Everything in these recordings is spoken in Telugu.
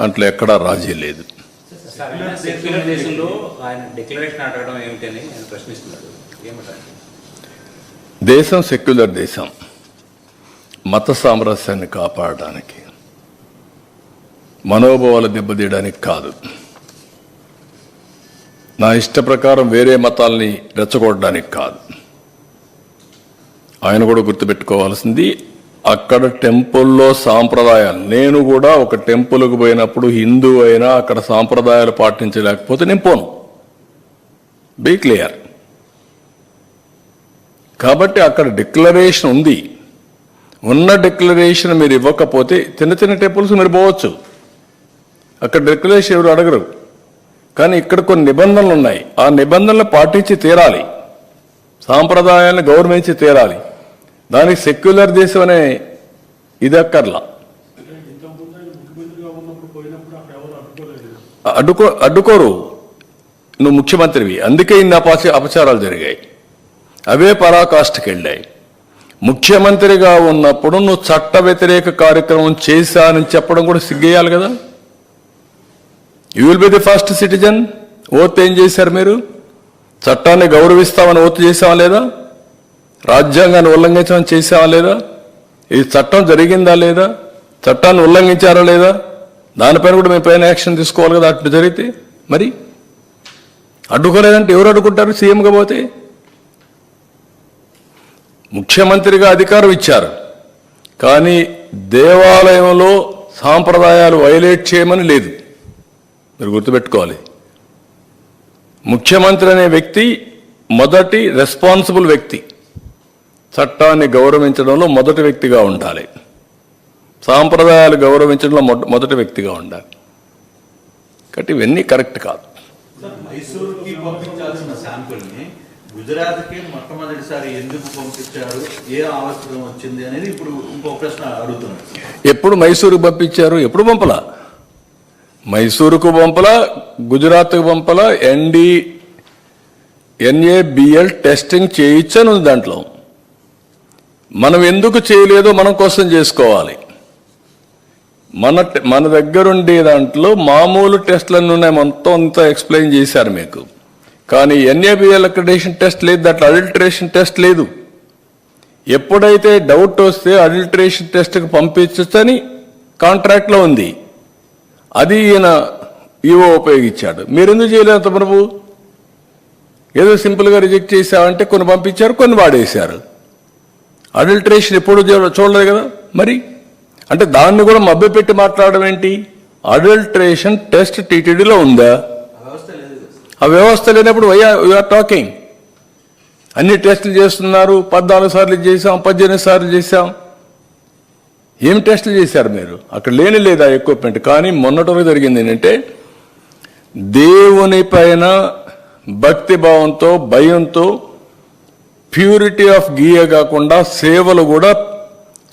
దాంట్లో ఎక్కడా రాజీ లేదు. దేశం సెక్యులర్ దేశం. మత సామరస్యాన్ని కాపాడడానికి మనోభావాలు దెబ్బతీయడానికి కాదు. నా ఇష్ట ప్రకారం వేరే మతాల్ని రెచ్చగొట్టడానికి కాదు. ఆయన కూడా గుర్తుపెట్టుకోవాల్సింది అక్కడ టెంపుల్లో సాంప్రదాయాలు. నేను కూడా ఒక టెంపుల్కి పోయినప్పుడు హిందూ అయినా అక్కడ సాంప్రదాయాలు పాటించలేకపోతే నేను పోను. Be clear. కాబట్టి అక్కడ డిక్లరేషన్ ఉంది. ఉన్న డిక్లరేషన్ మీరు ఇవ్వకపోతే చిన్న చిన్న టెంపుల్స్ మీరు పోవచ్చు. అక్కడ డిక్లరేషన్ ఎవరు అడగరు. కానీ ఇక్కడ కొన్ని నిబంధనలు ఉన్నాయి. ఆ నిబంధనలు పాటించి తీరాలి. సాంప్రదాయాలను గౌరవించి తీరాలి. దానికి సెక్యులర్ దేశం అనే ఇది అక్కర్లా. అడ్డుకో అడ్డుకోరు. నువ్వు ముఖ్యమంత్రివి. అందుకే ఇన్ని అపాచ అపచారాలు జరిగాయి. అవే పరాకాష్ఠకి వెళ్ళాయి ముఖ్యమంత్రిగా ఉన్నప్పుడు నువ్వు చట్ట వ్యతిరేక కార్యక్రమం చేశానని చెప్పడం కూడా సిగ్గేయాలి కదా. You will be the first citizen oath ఏం చేశారు మీరు? చట్టాన్ని గౌరవిస్తామని ఓత్ చేసావా లేదా? రాజ్యాంగాన్ని ఉల్లంఘించడం చేసావా లేదా? ఈ చట్టం జరిగిందా లేదా? చట్టాన్ని ఉల్లంఘించారా లేదా? దానిపైన కూడా మేము పైన యాక్షన్ తీసుకోవాలి కదా అట్లా జరిగితే మరి? అడ్డుకోలేదంటే ఎవరు అడ్డుకుంటారు సీఎంగా పోతే? ముఖ్యమంత్రిగా అధికారం ఇచ్చారు. కానీ దేవాలయంలో సాంప్రదాయాలు వైలేట్ చేయమని లేదు. మీరు గుర్తుపెట్టుకోవాలి. ముఖ్యమంత్రి అనే వ్యక్తి మొదటి రెస్పాన్సిబుల్ వ్యక్తి. చట్టాన్ని గౌరవించడంలో మొదటి వ్యక్తిగా ఉండాలి. సాంప్రదాయాలు గౌరవించడంలో మొద- మొదటి వ్యక్తిగా ఉండాలి. కాబట్టి ఇవన్నీ కరెక్ట్ కాదు. మైసూరుకి పంపించాల్సిన శాంపుల్ని గుజరాత్కి మొట్టమొదటిసారి ఎందుకు పంపించారు? ఏ అవసరం వచ్చింది అనేది ఇప్పుడు ఇంకో ప్రశ్న అడుగుతున్నాను ఎప్పుడు మైసూరుకు పంపించారు? ఎప్పుడు పంపల? మైసూరుకు పంపల గుజరాత్కు పంపల ఎన్డి ఎన్ఏబిఎల్ టెస్టింగ్ చేయించను ఉంది దాంట్లో. మనం ఎందుకు చేయలేదో మనం కోసం చేసుకోవాలి. మన మన దగ్గరుండే దాంట్లో మామూలు టెస్ట్లన్నీ ఉన్నాయి మొత్తం అంతా ఎక్స్ప్లెయిన్ చేశారు మీకు. కానీ ఎన్ఏబిఎల్ అక్రిడేషన్ టెస్ట్ లేదు దాంట్లో అడల్టరేషన్ టెస్ట్ లేదు. ఎప్పుడైతే డౌట్ వస్తే అడల్టరేషన్ టెస్ట్కి పంపించని కాంట్రాక్ట్లో ఉంది. అది ఈయన ఈవో ఉపయోగించాడు. మీరెందుకు చేయలేదు ప్రభు? ఏదో సింపుల్గా రిజెక్ట్ చేశామంటే కొన్ని పంపించారు కొన్ని వాడేశారు. అడల్టరేషన్ ఎప్పుడు చూడలేదు కదా? మరి? అంటే దాన్ని కూడా మభ్యపెట్టి మాట్లాడడం ఏంటి? అడల్టరేషన్ టెస్ట్ టీటీడీలో ఉందా? ఆ వ్యవస్థ లేనప్పుడు వీఆర్ టాకింగ్ అన్ని టెస్టులు చేస్తున్నారు పద్నాలుగు సార్లు చేశాం పద్దెనిమిది సార్లు చేశాం. ఏం టెస్టులు చేశారు మీరు? అక్కడ లేని లేదా ఎక్విప్మెంట్ కానీ మొన్నటి వరకు జరిగింది ఏంటంటే దేవుని పైన భక్తి భావంతో భయంతో ప్యూరిటీ ఆఫ్ గీయే కాకుండా సేవలు కూడా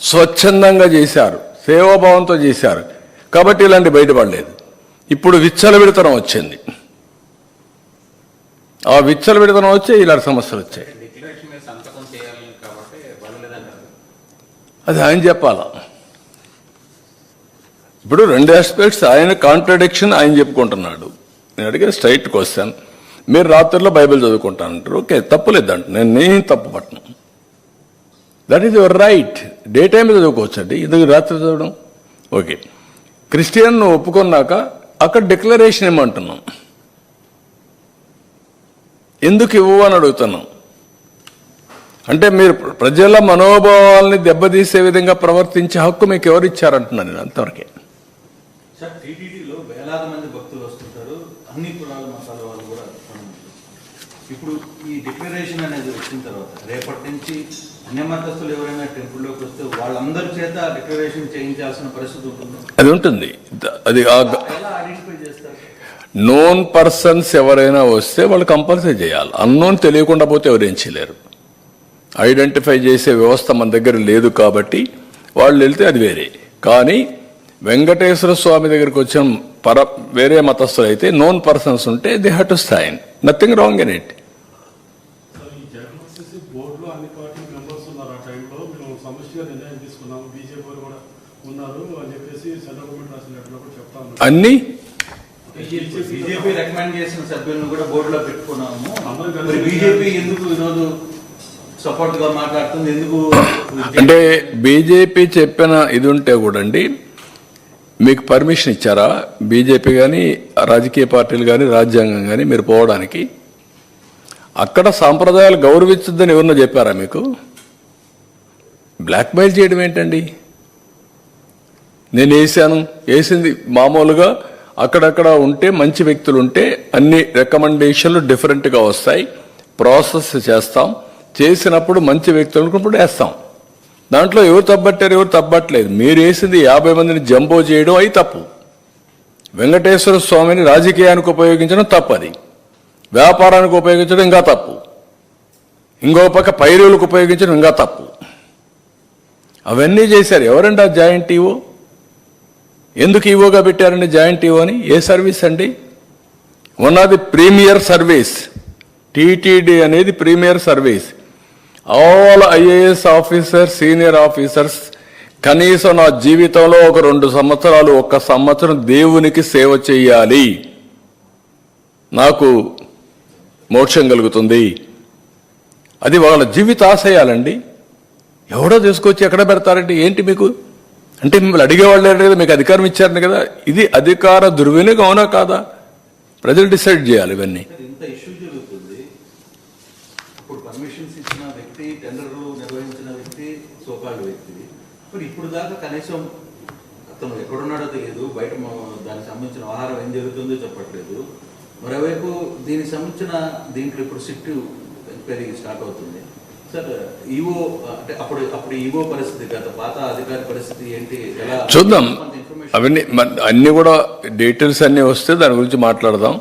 స్వచ్ఛందంగా చేశారు. సేవాభావంతో చేశారు. కాబట్టి ఇలాంటి బయటపడలేదు. ఇప్పుడు విచ్చలవిడతనం వచ్చింది. ఆ విచ్చలవిడతనం వచ్చే ఇలాంటి సమస్యలు వచ్చాయి. అది ఆయన చెప్పాలా? ఇప్పుడు రెండు ఆస్పెక్ట్స్ ఆయన కాంట్రడిక్షన్ ఆయన చెప్పుకుంటున్నాడు. నేను అడిగిన స్ట్రైట్ క్వశ్చన్ మీరు రాత్రిలో బైబిల్ చదువుకుంటానంటారు. ఓకే తప్పులేదంట. నేను నేను తప్పు పట్టను. That is your right day time చదువుకోవచ్చు అండి. ఇది రాత్రి చదవడం. ఓకే. క్రిస్టియన్ ఒప్పుకున్నాక అక్కడ డిక్లరేషన్ ఏమంటున్నాం ఎందుకు ఇవ్వు అని అడుగుతున్నాం అంటే మీరు ప్రజల మనోభావాల్ని దెబ్బతీసే విధంగా ప్రవర్తించే హక్కు మీకు ఎవరు ఇచ్చారంటున్నాను నేను అంతవరకే సార్ టీటీడీలో వేలాది మంది భక్తులు వస్తుంటారు అన్ని కులాల మతాల వాళ్ళు కూడా ఉన్నారు. ఇప్పుడు ఈ డిక్లరేషన్ అనేది వచ్చిన తర్వాత రేపటి నుంచి అన్య మతస్థులు ఎవరైనా టెంపుల్లోకి వస్తే వాళ్ళందరి చేత డిక్లరేషన్ చేయించాల్సిన పరిస్థితి ఉంటుంది? అది ఉంటుంది. అది ఐడెంటిఫై చేస్తారు? నోన్ పర్సన్స్ ఎవరైనా వస్తే వాళ్ళు కంపల్సరీ చేయాలి. అన్నోన్ తెలియకుండా పోతే ఎవరేం చేయలేరు. ఐడెంటిఫై చేసే వ్యవస్థ మన దగ్గర లేదు కాబట్టి వాళ్ళు వెళ్తే అది వేరే. కానీ వెంకటేశ్వర స్వామి దగ్గరికి వచ్చిన పర వేరే మతస్థులు అయితే నోన్ పర్సన్స్ ఉంటే they have to sign nothing wrong in it అన్ని పార్టీ మెంబర్స్ ఉన్నారు ఆ టైంలో. మేము సమష్టిగా నిర్ణయం తీసుకున్నాము. బీజేపీ వారు కూడా ఉన్నారు అని చెప్పేసి సెంట్రల్ గవర్నమెంట్ రాసిన లెటర్లో కూడా చెప్తా ఉన్నారు. అన్ని? బీజేపీ రికమెండ్ చేసిన సభ్యులను కూడా బోర్డులో పెట్టుకున్నాము. అందరం కలిసి మరి బీజేపీ ఎందుకు ఈరోజు సపోర్ట్గా మాట్లాడుతుంది? ఎందుకు అంటే బీజేపీ చెప్పిన ఇది ఉంటే కూడా అండి మీకు పర్మిషన్ ఇచ్చారా? బీజేపీ కానీ రాజకీయ పార్టీలు కానీ రాజ్యాంగం కానీ మీరు పోవడానికి? అక్కడ సాంప్రదాయాలు గౌరవించద్దని ఎవరినో చెప్పారా మీకు? బ్లాక్మెయిల్ చేయడం ఏంటండి? నేను వేసాను వేసింది మామూలుగా అక్కడక్కడ ఉంటే మంచి వ్యక్తులు ఉంటే అన్ని రికమెండేషన్లు డిఫరెంట్గా వస్తాయి. ప్రాసెస్ చేస్తాం. చేసినప్పుడు మంచి వ్యక్తులు అనుకున్నప్పుడు వేస్తాం. దాంట్లో ఎవరు తప్పట్టారు ఎవరు తప్పట్లేదు. మీరు వేసింది యాభై మందిని జంబో చేయడం అయి తప్పు. వెంకటేశ్వర స్వామిని రాజకీయానికి ఉపయోగించడం తప్పది. వ్యాపారానికి ఉపయోగించడం ఇంకా తప్పు. ఇంకో పక్క పైరులకు ఉపయోగించడం ఇంకా తప్పు. అవన్నీ చేశారు. ఎవరండి ఆ జాయింట్ ఈవో? ఎందుకు ఈవోగా పెట్టారండి జాయింట్ ఈవో అని? ఏ సర్వీస్ అండి? One of the premier service. TTD అనేది premier service. All IAS officers senior officers కనీసం నా జీవితంలో ఒక రెండు సంవత్సరాలు ఒక్క సంవత్సరం దేవునికి సేవ చేయాలి. నాకు మోక్షం కలుగుతుంది. అది వాళ్ళ జీవిత ఆశయాలండి. ఎవడో తీసుకొచ్చి ఎక్కడ పెడతారంటే ఏంటి మీకు? అంటే మిమ్మల్ని అడిగేవాళ్ళు కదా మీకు అధికారం ఇచ్చారని కదా. ఇది అధికార దుర్వినియోగం అవునా కాదా? ప్రజలు డిసైడ్ చేయాలి ఇవన్నీ ఇంత ఇష్యూ జరుగుతుంది ఇప్పుడు పర్మిషన్స్ ఇచ్చిన వ్యక్తి టెండర్లు నిర్వహించిన వ్యక్తి సోకాల్డ్ వ్యక్తి మరి ఇప్పుడు దాకా కనీసం అతను ఎక్కడున్నాడో తెలియదు. బయట దానికి సంబంధించిన ఆహారం ఏం జరుగుతుందో చెప్పట్లేదు. మరోవైపు దీనికి సంబంధించిన దీంట్లో ఇప్పుడు సిట్ ఎంక్వైరీ స్టార్ట్ అవుతుంది. సార్ ఈవో అంటే అప్పుడు అప్పుడు ఈవో పరిస్థితి గత పాత అధికారి పరిస్థితి ఏంటి? ఎలా చూద్దాం. అవన్నీ అన్ని కూడా డీటెయిల్స్ అన్నీ వస్తే దాని గురించి మాట్లాడదాం.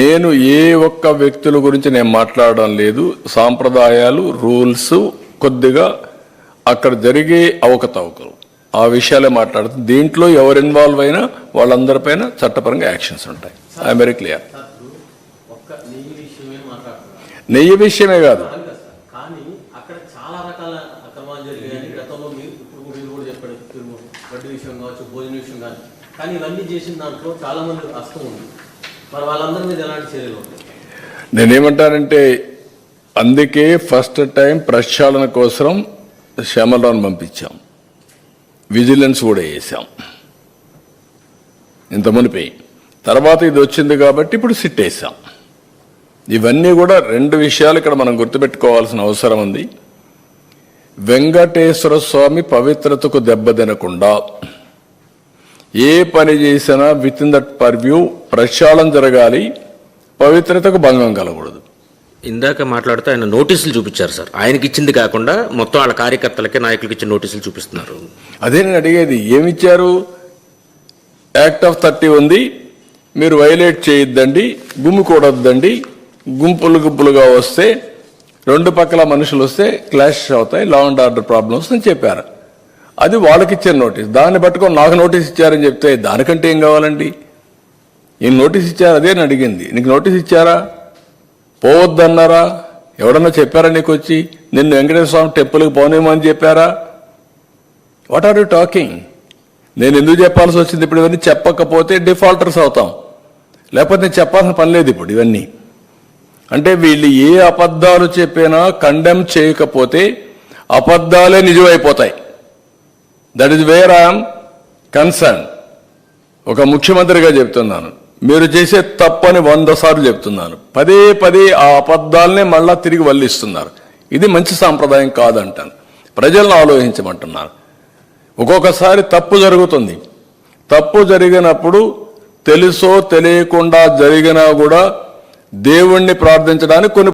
నేను ఏ ఒక్క వ్యక్తుల గురించి నేను మాట్లాడడం లేదు. సాంప్రదాయాలు రూల్స్ కొద్దిగా అక్కడ జరిగే అవకతవకలు. ఆ విషయాలే మాట్లాడుతాం దీంట్లో ఎవరు ఇన్వాల్వ్ అయినా వాళ్ళందరిపైన చట్టపరంగా యాక్షన్స్ ఉంటాయి. ఐ వెరీ క్లియర్ నెయ్యి విషయమే కాదు. కానీ ఇవన్నీ చేసిన దాంట్లో చాలా మంది ఉంది. మరి వాళ్ళందరి మీద ఎలాంటి చర్యలు నేనేమంటానంటే అందుకే ఫస్ట్ టైం ప్రక్షాళన కోసం శ్యామలరావుని పంపించాం. విజిలెన్స్ కూడా వేసాం. ఇంత మునిపోయి తర్వాత ఇది వచ్చింది కాబట్టి ఇప్పుడు సిట్ వేసాం. ఇవన్నీ కూడా రెండు విషయాలు ఇక్కడ మనం గుర్తుపెట్టుకోవాల్సిన అవసరం ఉంది. వెంకటేశ్వర స్వామి పవిత్రతకు దెబ్బతినకుండా ఏ పని చేసినా విత్ ఇన్ దట్ పర్వ్యూ ప్రక్షాళన జరగాలి పవిత్రతకు భంగం కలగకూడదు. ఇందాక మాట్లాడుతూ ఆయన నోటీసులు చూపించారు సార్. ఆయనకి ఇచ్చింది కాకుండా మొత్తం వాళ్ళ కార్యకర్తలకే నాయకులకి ఇచ్చిన నోటీసులు చూపిస్తున్నారు. అదే నేను అడిగేది ఏమిచ్చారు? యాక్ట్ ఆఫ్ థర్టీ ఉంది. మీరు వైలేట్ చేయొద్దండి గుమ్మికూడొద్దండి గుంపులు గుంపులుగా వస్తే రెండు పక్కల మనుషులు వస్తే క్లాష్ అవుతాయి లా అండ్ ఆర్డర్ ప్రాబ్లమ్స్ అని చెప్పారు. అది వాళ్ళకి ఇచ్చిన నోటీస్. దాన్ని పట్టుకొని నాకు నోటీస్ ఇచ్చారని చెప్తే దానికంటే ఏం కావాలండి? ఏం నోటీస్ ఇచ్చారు? అదే అని అడిగింది. నీకు నోటీస్ ఇచ్చారా? పోవద్దన్నారా? ఎవడన్నా చెప్పారా నీకు వచ్చి నిన్ను వెంకటేశ్వర స్వామి టెంపుల్కి పోనేమని చెప్పారా? వాట్ ఆర్ యూ టాకింగ్ నేను ఎందుకు చెప్పాల్సి వచ్చింది ఇప్పుడు ఇవన్నీ చెప్పకపోతే డిఫాల్టర్స్ అవుతాం. లేకపోతే నేను చెప్పాల్సిన పని లేదు ఇప్పుడు ఇవన్నీ. అంటే వీళ్ళు ఏ అబద్ధాలు చెప్పినా కండెమ్ చేయకపోతే అబద్ధాలే నిజమైపోతాయి. That is where I'm concern ఒక ముఖ్యమంత్రిగా చెప్తున్నాను. మీరు చేసే తప్పని వంద సార్లు చెప్తున్నాను పదే పదే ఆ అబద్ధాలనే మళ్ళా తిరిగి వల్లిస్తున్నారు. ఇది మంచి సాంప్రదాయం కాదంటాను ప్రజలను ఆలోచించమంటున్నారు. ఒక్కొక్కసారి తప్పు జరుగుతుంది. తప్పు జరిగినప్పుడు తెలుసో తెలియకుండా జరిగినా కూడా దేవుణ్ణి ప్రార్థించడానికి కొన్ని